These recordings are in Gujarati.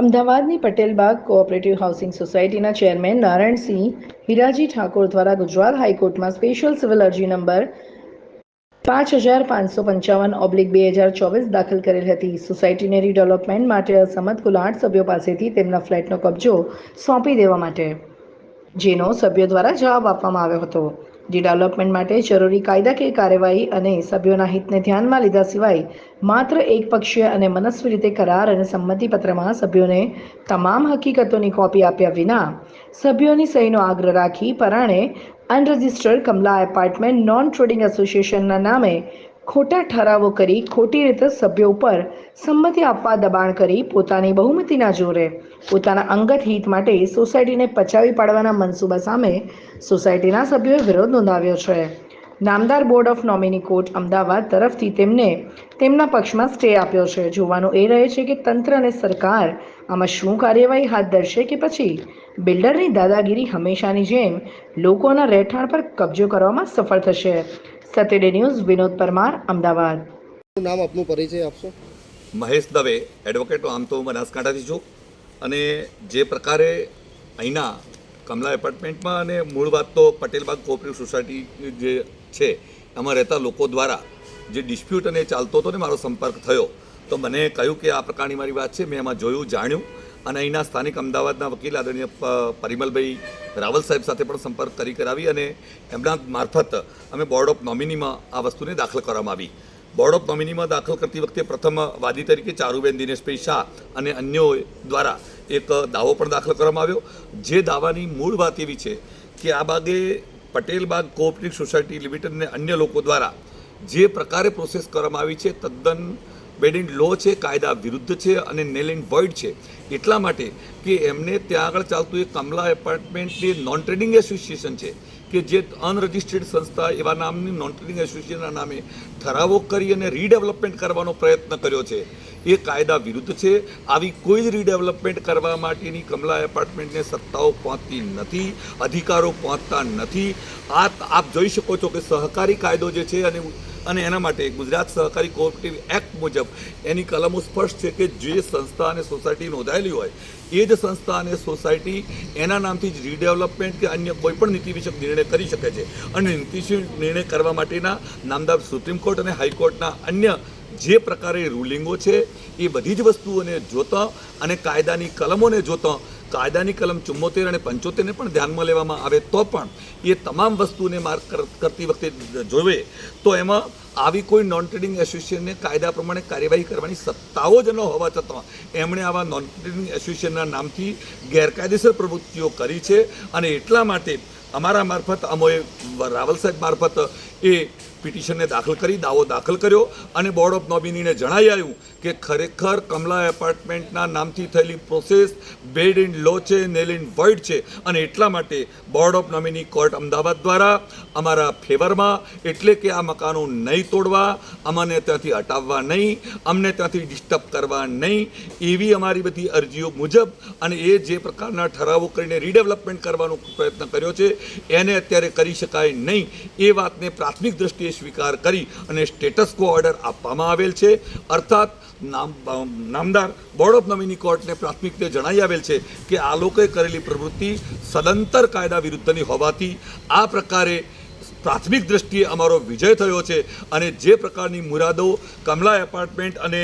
અમદાવાદની પટેલબાગ કોઓપરેટિવ હાઉસિંગ સોસાયટીના ચેરમેન નારાયણસિંહ હિરાજી ઠાકોર દ્વારા ગુજરાત હાઈકોર્ટમાં સ્પેશિયલ સિવિલ અરજી નંબર પાંચ હજાર પાંચસો પંચાવન ઓબ્લિક બે હજાર ચોવીસ દાખલ કરેલ હતી. સોસાયટીને રીડેવલપમેન્ટ માટે અસમત કુલ આઠ સભ્યો પાસેથી તેમના ફ્લેટનો કબજો સોંપી દેવા માટે. જેનો સભ્યો દ્વારા જવાબ આપવામાં આવ્યો હતો. રીડેવલપમેન્ટ માટે જરૂરી કાયદાકીય કાર્યવાહી અને સભ્યોના હિતને ધ્યાનમાં લીધા સિવાય માત્ર એકપક્ષીય અને મનસ્વી રીતે કરાર અને સંમતિપત્રમાં સભ્યોને તમામ હકીકતોની કોપી આપ્યા વિના સભ્યોની સહીનો આગ્રહ રાખી પરાણે unregistered Kamala apartment non trading એસોસિએશનના નામે ખોટા ઠરાવો કરી ખોટી રીતે સભ્યો ઉપર સંમતિ આપવા દબાણ કરી પોતાની બહુમતીના જોરે પોતાના અંગત હિત માટે સોસાયટીને પચાવી પાડવાના મનસૂબા સામે સોસાયટીના સભ્યોએ વિરોધ નોંધાવ્યો છે. નામદાર board of nominee court Ahmedabad તરફથી તેમને તેમના પક્ષમાં સ્ટે આપ્યો છે. જોવાનું એ રહે છે કે તંત્ર અને સરકાર આમાં શું કાર્યવાહી હાથ ધરશે કે પછી બિલ્ડરની દાદાગીરી હંમેશાની જેમ લોકોના રહેઠાણ પર કબજો કરવામાં સફળ થશે. સતેડે ન્યૂઝ વિનોદ પરમાર અમદાવાદ નામ આપનું પરિચય આપશો? મહેશ દવે એડવોકેટ આમ તો હું બનાસકાંઠાથી છું. અને જે પ્રકારે અહીંના કમલા એપાર્ટમેન્ટમાં અને મૂળ વાત તો પટેલબાગ કોઓપરેટિવ સોસાયટી જે છે એમાં રહેતા લોકો દ્વારા જે ડિસ્પ્યુટ અને ચાલતો હતો ને મારો સંપર્ક થયો તો મને કહ્યું કે આ પ્રકારની મારી વાત છે મેં એમાં જોયું જાણ્યું. અને અહીંના સ્થાનિક અમદાવાદના વકીલ આદરણીય પરિમલભાઈ રાવલ સાહેબ સાથે પણ સંપર્ક કરી કરાવી અને એમના મારફત અમે બોર્ડ ઓફ નોમિનીમાં આ વસ્તુને દાખલ કરવામાં આવી. બોર્ડ ઓફ નોમિનીમાં દાખલ કરતી વખતે પ્રથમ વાદી તરીકે ચારુબેન દિનેશભાઈ શાહ અને અન્યો દ્વારા એક દાવો પણ દાખલ કરવામાં આવ્યો. જે દાવાની મૂળ વાત એવી છે કે આ બાગે Patel Bagh cooperative society limited અને અન્ય લોકો દ્વારા જે પ્રકારે પ્રોસેસ કરવામાં આવી છે, તદ્દન બેડ લો છે, કાયદા વિરુદ્ધ છે અને નેલ વોઇડ છે. એટલા માટે કે એમને ત્યાં આગળ ચાલતું એક કમલા એપાર્ટમેન્ટની નોન ટ્રેડિંગ એસોસિએશન છે, કે જે અનરજિસ્ટર્ડ સંસ્થા એવા નામની નોન ટ્રેડિંગ એસોસિએશનના નામે ઠરાવો કરી અને રીડેવલપમેન્ટ કરવાનો પ્રયત્ન કર્યો છે. એ કાયદા વિરુદ્ધ છે. આવી કોઈ જ રીડેવલપમેન્ટ કરવા માટેની કમલા એપાર્ટમેન્ટને સત્તાઓ પહોંચતી નથી, અધિકારો પહોંચતા નથી. આ આપ જોઈ શકો છો કે સહકારી કાયદો જે છે અને અને એના માટે ગુજરાત સહકારી કોઓપરેટિવ એક્ટ મુજબ એની કલમો સ્પષ્ટ છે કે જે સંસ્થા અને સોસાયટી નોંધાયેલી હોય, એ જ સંસ્થા અને સોસાયટી એના નામથી જ રીડેવલપમેન્ટ કે અન્ય કોઈપણ નીતિ વિષયક નિર્ણય કરી શકે છે. અને નીતિશીલ નિર્ણય કરવા માટેના નામદાર સુપ્રીમ કોર્ટ અને હાઈકોર્ટના અન્ય જે પ્રકારે રૂલિંગો છે, એ બધી જ વસ્તુઓને જોતા અને કાયદાની કલમોને જોતા કાયદાની કલમ ચુમ્મોતેર અને પંચોતેરને પણ ધ્યાનમાં લેવામાં આવે તો પણ એ તમામ વસ્તુને માર્ક કર- કરતી વખતે જોવે, તો એમાં આવી કોઈ નોન ટ્રેડિંગ એસોસિએશનને કાયદા પ્રમાણે કાર્યવાહી કરવાની સત્તાઓ જ ન હોવા છતાં એમણે આવા નોન ટ્રેડિંગ એસોસિએશનના નામથી ગેરકાયદેસર પ્રવૃત્તિઓ કરી છે અને એટલા માટે અમારા મારફત, અમોએ રાવલ સાહેબ મારફત એ પિટિશનને દાખલ કરી, દાવો દાખલ કર્યો અને બોર્ડ ઓફ નોમિનીને જણાવી આવ્યું કે ખરેખર કમલા એપાર્ટમેન્ટના નામથી થયેલી પ્રોસેસ બેડ ઇન લો છે નેલ ઇન વર્ડ છે. અને એટલા માટે board of nominee court Ahmedabad દ્વારા અમારા ફેવરમાં એટલે કે આ મકાનો નહીં તોડવા, અમને ત્યાંથી હટાવવા નહીં, અમને ત્યાંથી ડિસ્ટર્બ કરવા નહીં, એવી અમારી બધી અરજીઓ મુજબ અને એ જે પ્રકારના ઠરાવો કરીને રીડેવલપમેન્ટ કરવાનો પ્રયત્ન કર્યો છે, એને અત્યારે કરી શકાય નહીં, એ વાતને પ્રાથમિક દ્રષ્ટિએ સ્વીકાર કરી અને સ્ટેટસ કો ઓર્ડર આપવામાં આવેલ છે. અર્થાત નામદાર બોર્ડ ઓફ નવીની કોર્ટને પ્રાથમિક રીતે જણાવી આવેલ છે કે આ લોકોએ કરેલી પ્રવૃત્તિ સદંતર કાયદા વિરુદ્ધની હોવાથી આ પ્રકારે પ્રાથમિક દ્રષ્ટિએ અમારો વિજય થયો છે અને જે પ્રકારની મુરાદો કમલા એપાર્ટમેન્ટ અને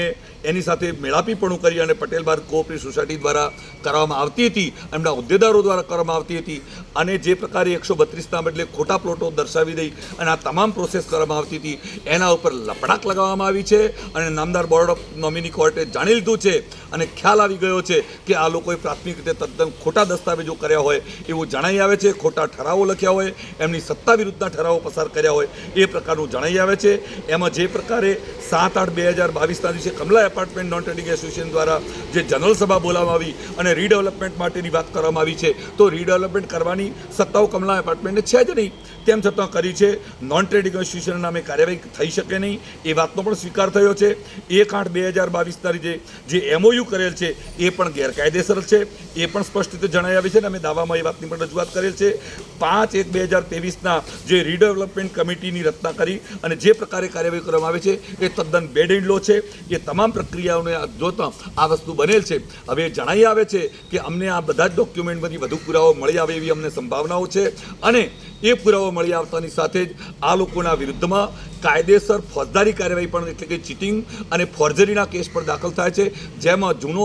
એની સાથે મેળાપીપણું કરી અને પટેલ બાર કોઓપરેટિવ સોસાયટી દ્વારા કરવામાં આવતી હતી, એમના હોદ્દેદારો દ્વારા કરવામાં આવતી હતી અને જે પ્રકારે એકસો બત્રીસના બદલે ખોટા પ્લોટો દર્શાવી દઈ અને આ તમામ પ્રોસેસ કરવામાં આવતી હતી, એના ઉપર લપડાક લગાવવામાં આવી છે અને નામદાર બોર્ડ ઓફ નોમિની કોર્ટે જાણી લીધું છે અને ખ્યાલ આવી ગયો છે કે આ લોકોએ પ્રાથમિક રીતે તદ્દન ખોટા દસ્તાવેજો કર્યા હોય એવું જણાઈ આવે છે, ખોટા ઠરાવો લખ્યા હોય, એમની સત્તા વિરુદ્ધના ઠરાવો પસાર કર્યા હોય એ પ્રકારનું જણાઈ આવે છે. એમાં જે પ્રકારે સાત આઠ બે હજાર બાવીસના દિવસે Kamala apartment non trading association દ્વારા જે જનરલ સભા બોલાવવામાં આવી અને રીડેવલપમેન્ટ માટેની વાત કરવામાં આવી છે. તો રીડેવલપમેન્ટ કરવાની સત્તાઓ કમલા એપાર્ટમેન્ટને છે જ નહીં. તેમ છતાં કરી છે. નોન ટ્રેડિંગ એસોસિએશન નામે કાર્યવાહી થઈ શકે નહીં. એ વાતનો પણ સ્વીકાર થયો છે. એક આઠ બે હજાર બાવીસના જે જે એમઓયુ કરેલ છે, એ પણ ગેરકાયદેસર છે. એ પણ સ્પષ્ટ રીતે જણાવી આવી છે અને અમે દાવામાં એ વાતની પણ રજૂઆત કરેલ છે. પાંચ એક બે હજાર ત્રેવીસના જે રીડેવલપમેન્ટ કમિટીની રચના કરી અને જે પ્રકારે કાર્યવાહી કરવામાં આવે છે, એ તદ્દન બેડ ઇન લો છે. એ તમામ પ્રક્રિયાઓને જોતા આ વસ્તુ બનેલ છે. હવે જણાઈ આવે છે કે અમને આ બધા જ ડોક્યુમેન્ટમાંથી વધુ પુરાવો મળી આવે એવી અમને સંભાવનાઓ છે. અને એ પુરાવો મળી આવતાની સાથે જ આ લોકોના વિરુદ્ધમાં કાયદેસર ફોજદારી કાર્યવાહી પણ એટલે કે ચીટિંગ અને ફોર્જરીના કેસ પણ દાખલ થાય છે. જેમાં જૂનો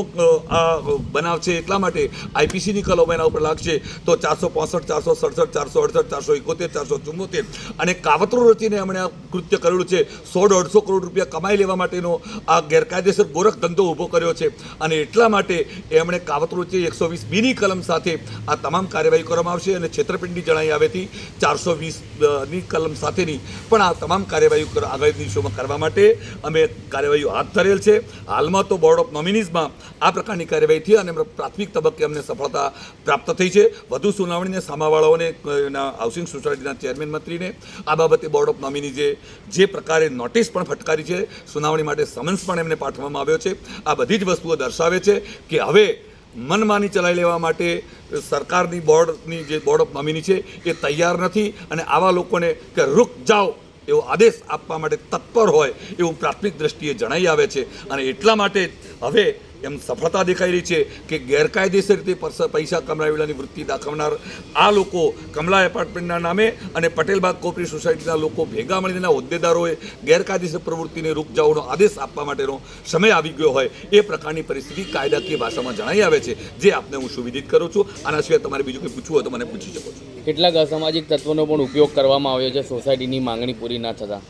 આ બનાવ છે એટલા માટે આઈપીસીની કલમો એના ઉપર લાગશે. તો ચારસો પાસઠ, ચારસો સડસઠ, ચારસો અડસઠ, ચારસો એકોતેર, ચારસો ચુમ્મોતેર અને કાવતરો રચીને એમણે આ કૃત્ય કરેલું છે. સો દોઢસો કરોડ રૂપિયા કમાઈ લેવા માટેનો આ ગેરકાયદેસર ગોરખ ધંધો ઊભો કર્યો છે અને એટલા માટે એમણે કાવતરો રચી એકસો વીસ બીની કલમ સાથે આ તમામ કાર્યવાહી કરવામાં આવશે અને છેતરપિંડી જણાઈ આવેથી ચારસો વીસની કલમ સાથેની પણ આ તમામ કાર્યવાહી કર- આગામી દિવસોમાં કરવા માટે અમે કાર્યવાહીઓ હાથ ધરેલ છે. હાલમાં તો બોર્ડ ઓફ નોમિનીઝમાં આ પ્રકારની કાર્યવાહી થઈ અને પ્રાથમિક તબક્કે અમને સફળતા પ્રાપ્ત થઈ છે. વધુ સુનાવણીને સામાવાળાઓને હાઉસિંગ સોસાયટીના ચેરમેન મંત્રીને આ બાબતે બોર્ડ ઓફ નોમિનીઝે જે પ્રકારે નોટિસ પણ ફટકારી છે, સુનાવણી માટે સમન્સ પણ એમને પાઠવવામાં આવ્યો છે. આ બધી જ વસ્તુઓ દર્શાવે છે કે હવે મનમાની ચલાવી લેવા માટે સરકારની બોર્ડની જે બોર્ડ ઓફ નોમિની છે એ તૈયાર નથી અને આવા લોકોને કે રૂક જાઓ એવો આદેશ આપવા માટે તત્પર હોય એવું પ્રાથમિક દ્રષ્ટિએ જણાઈ આવે છે. અને એટલા માટે હવે એમ સફળતા દેખાઈ રહી છે કે ગેરકાયદેસર રીતે પૈસા કમાવેલાની વૃત્તિ દાખવનાર આ લોકો કમલા એપાર્ટમેન્ટના નામે અને પટેલબાગ કોપરી સોસાયટીના લોકો ભેગા મળીને હોદ્દેદારોએ ગેરકાયદેસર પ્રવૃત્તિને રૂપ જાઓનો આદેશ આપવા માટેનો સમય આવી ગયો હોય એ પ્રકારની પરિસ્થિતિ કાયદાકીય ભાષામાં જણાઈ આવે છે. જે આપને હું સુવિધિત કરું છું. આના સિવાય તમારે બીજું કંઈ પૂછવું હોય તો મને પૂછી શકો છો. કેટલાક અસામાજિક તત્વોનો પણ ઉપયોગ કરવામાં આવ્યો છે. સોસાયટીની માંગણી પૂરી ના થતાં.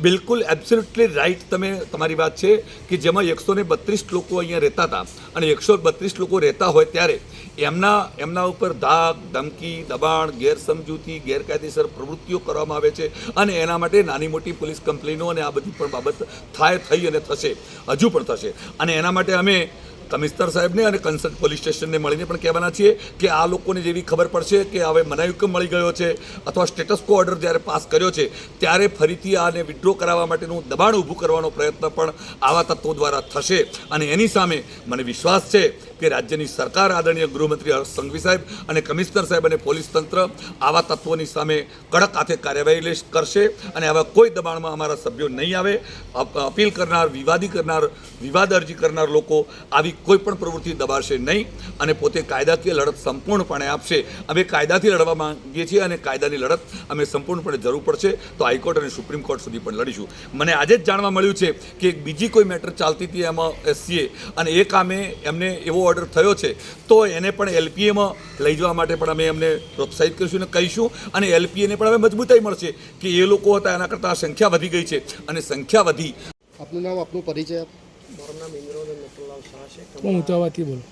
બિલકુલ એબ્સોલ્યુટલી રાઈટ તમે તમારી વાત છે કે જેમાં એકસો ને બત્રીસ લોકો અહીંયા રહેતા હતા. અને એકસો બત્રીસ લોકો રહેતા હોય ત્યારે એમના એમના ઉપર ધાક, ધમકી, દબાણ, ગેરસમજૂતી, ગેરકાયદેસર પ્રવૃત્તિઓ કરવામાં આવે છે. અને એના માટે નાની મોટી પોલીસ કમ્પ્લેનો અને આ બધી પણ બાબત થાય, થઈ અને થશે. હજુ પણ થશે. અને એના માટે અમે કમિશનર સાહેબને અને કન્સર્ટ પોલીસ સ્ટેશનને મળીને પણ કહેવાના છીએ કે આ લોકોને જેવી ખબર પડશે કે હવે મનાયુકમ મળી ગયો છે અથવા સ્ટેટસ કો ઓર્ડર જ્યારે પાસ કર્યો છે, ત્યારે ફરીથી આને વિડ્રો કરાવવા માટેનું દબાણ ઊભું કરવાનો પ્રયત્ન પણ આવા તત્વો દ્વારા થશે. અને એની સામે મને વિશ્વાસ છે કે રાજ્યની સરકાર આદરણીય ગૃહમંત્રી હર્ષ સંઘવી સાહેબ અને કમિશનર સાહેબ અને પોલીસ તંત્ર આવા તત્વોની સામે કડક હાથે કાર્યવાહી કરશે અને આવા કોઈ દબાણમાં અમારા સભ્યો નહીં આવે. અપ- અપીલ કરનાર, વિવાદી કરનાર, વિવાદ અરજી કરનાર લોકો આવી કોઈ પણ પ્રવૃત્તિ દબાશે નહીં અને પોતે કાયદાકીય લડત સંપૂર્ણપણે આપશે. અમે કાયદાથી લડવા માંગીએ છીએ અને કાયદાની લડત અમે સંપૂર્ણપણે જરૂર પડશે. તો હાઈકોર્ટ અને સુપ્રીમ કોર્ટ સુધી પણ લડીશું. મને આજે જ જાણવા મળ્યું છે કે બીજી કોઈ મેટર ચાલતી હતી એમાં એસસીએ અને એ કામે એમને એવો ઓર્ડર થયો છે તો એને પણ એલપીએમાં લઈ જવા માટે પણ અમે એમને પ્રોત્સાહિત કરીશું અને કહીશું. અને એલપીએને પણ હવે મજબૂતાઈ મળશે કે એ લોકો હતા એના કરતાં સંખ્યા વધી ગઈ છે. અને સંખ્યા વધી. આપનું નામ આપનું પરિચય આપ. મારું નામ ઇન્દ્રોદન નટુલાલ શાહ છે. હું ઉતાવાથી બોલું.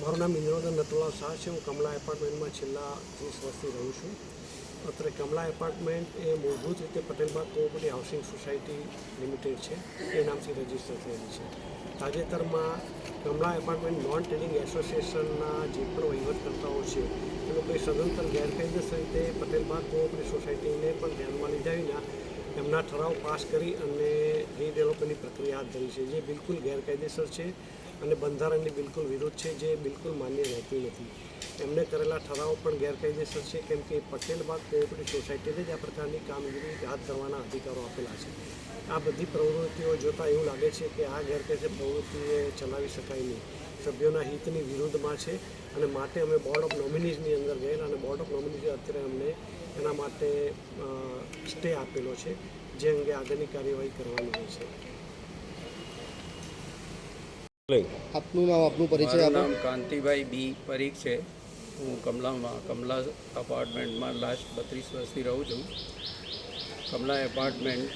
મારું નામ ઇન્દ્રોદન નટુલાલ શાહ છે. હું કમલા એપાર્ટમેન્ટમાં છેલ્લા ત્રીસ વર્ષથી રહું છું. અત્રે કમલા એપાર્ટમેન્ટ એ મૂળભૂત રીતે Patelbagh cooperative housing society limited છે. એ નામથી રજિસ્ટર થયેલી છે. તાજેતરમાં કમલા એપાર્ટમેન્ટ નોન ટ્રેડિંગ એસોસિએશનના જે પણ વહીવટકર્તાઓ છે, એ લોકોએ સદંતર ગેરકાયદેસર રીતે પટેલબાગ કોઓપરેટિવ સોસાયટીને પણ ધ્યાનમાં લીધા વિના એમના ઠરાવ પાસ કરી અને રીડેવલપમેન્ટની પ્રક્રિયા હાથ ધરી છે, જે બિલકુલ ગેરકાયદેસર છે. અને બંધારણની બિલકુલ વિરુદ્ધ છે, જે બિલકુલ માન્ય રહેતી નથી. એમને કરેલા ઠરાવો પણ ગેરકાયદેસર છે, કેમ કે પટેલબાગ કોઓપરેટિવ સોસાયટીને જ આ પ્રકારની કામગીરી હાથ ધરવાના અધિકારો આપેલા છે. આ બધી પ્રવૃત્તિઓ જોતાં એવું લાગે છે કે આ ગેરકાયદેસર પ્રવૃત્તિએ ચલાવી શકાય નહીં. સભ્યોના હિતની વિરુદ્ધમાં છે અને માટે અમે બોર્ડ ઓફ નોમિનીઝની અંદર ગયેલા અને બોર્ડ ઓફ નોમિનીઝે અત્યારે અમને એના માટે સ્ટે આપેલો છે, જે અંગે આગળની કાર્યવાહી કરવાની હોય છે. આપનું નામ આપનું પરિચય આપો. નામ કાંતિભાઈ બી પરીખ છે. હું કમલામાં કમલા અપાર્ટમેન્ટમાં લાસ્ટ બત્રીસ વર્ષથી રહું છું. કમલા એપાર્ટમેન્ટ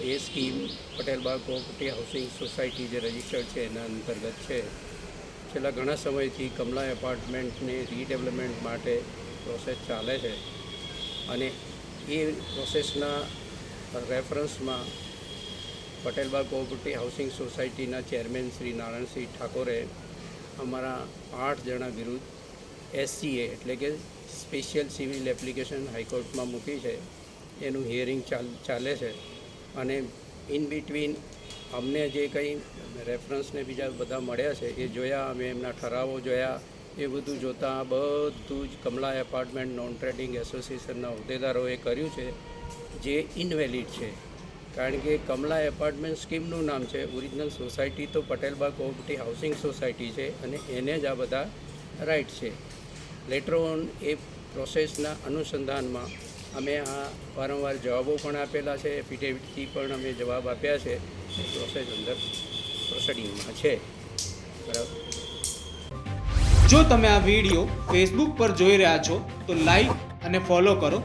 એ scheme Patelbaug cooperative housing society જે રજિસ્ટર્ડ છે એના અંતર્ગત છે. છેલ્લા ઘણા સમયથી કમલા એપાર્ટમેન્ટને રીડેવલપમેન્ટ માટે પ્રોસેસ ચાલે છે. અને એ પ્રોસેસના રેફરન્સમાં પટેલબાગ કોઓપરેટિવ હાઉસિંગ સોસાયટીના ચેરમેન શ્રી નારાયણસિંહ ઠાકોરે અમારા આઠ જણા વિરુદ્ધ એસસીએ એટલે કે સ્પેશિયલ સિવિલ એપ્લિકેશન હાઈકોર્ટમાં મૂકી છે. એનું હિયરિંગ ચાલ છે. અને ઇન બિટવીન અમને જે કંઈ રેફરન્સને બીજા બધા મળ્યા છે, એ જોયા, અમે એમના ઠરાવો જોયા, એ બધું જોતાં બધું જ કમલા એપાર્ટમેન્ટ નોન ટ્રેડિંગ એસોસિએશનના હોદ્દેદારોએ કર્યું છે, જે ઇનવેલિડ છે. કારણ કે કમલા એપાર્ટમેન્ટ સ્કીમનું નામ છે. ઓરિજિનલ સોસાયટી તો પટેલબાગ કોઓપરેટિવ હાઉસિંગ સોસાયટી છે અને એને જ આ બધા રાઇટ છે. લેટર ઓન એ પ્રોસેસના અનુસંધાનમાં અમે આ વારંવાર જવાબો પણ આપેલા છે. એફિડેવિટથી પણ અમે જવાબ આપ્યા છે. એ પ્રોસેસ અંદર પ્રોસેડિંગમાં છે. બરાબર. જો તમે આ વીડિયો ફેસબુક પર જોઈ રહ્યા છો, તો લાઈક અને ફોલો કરો.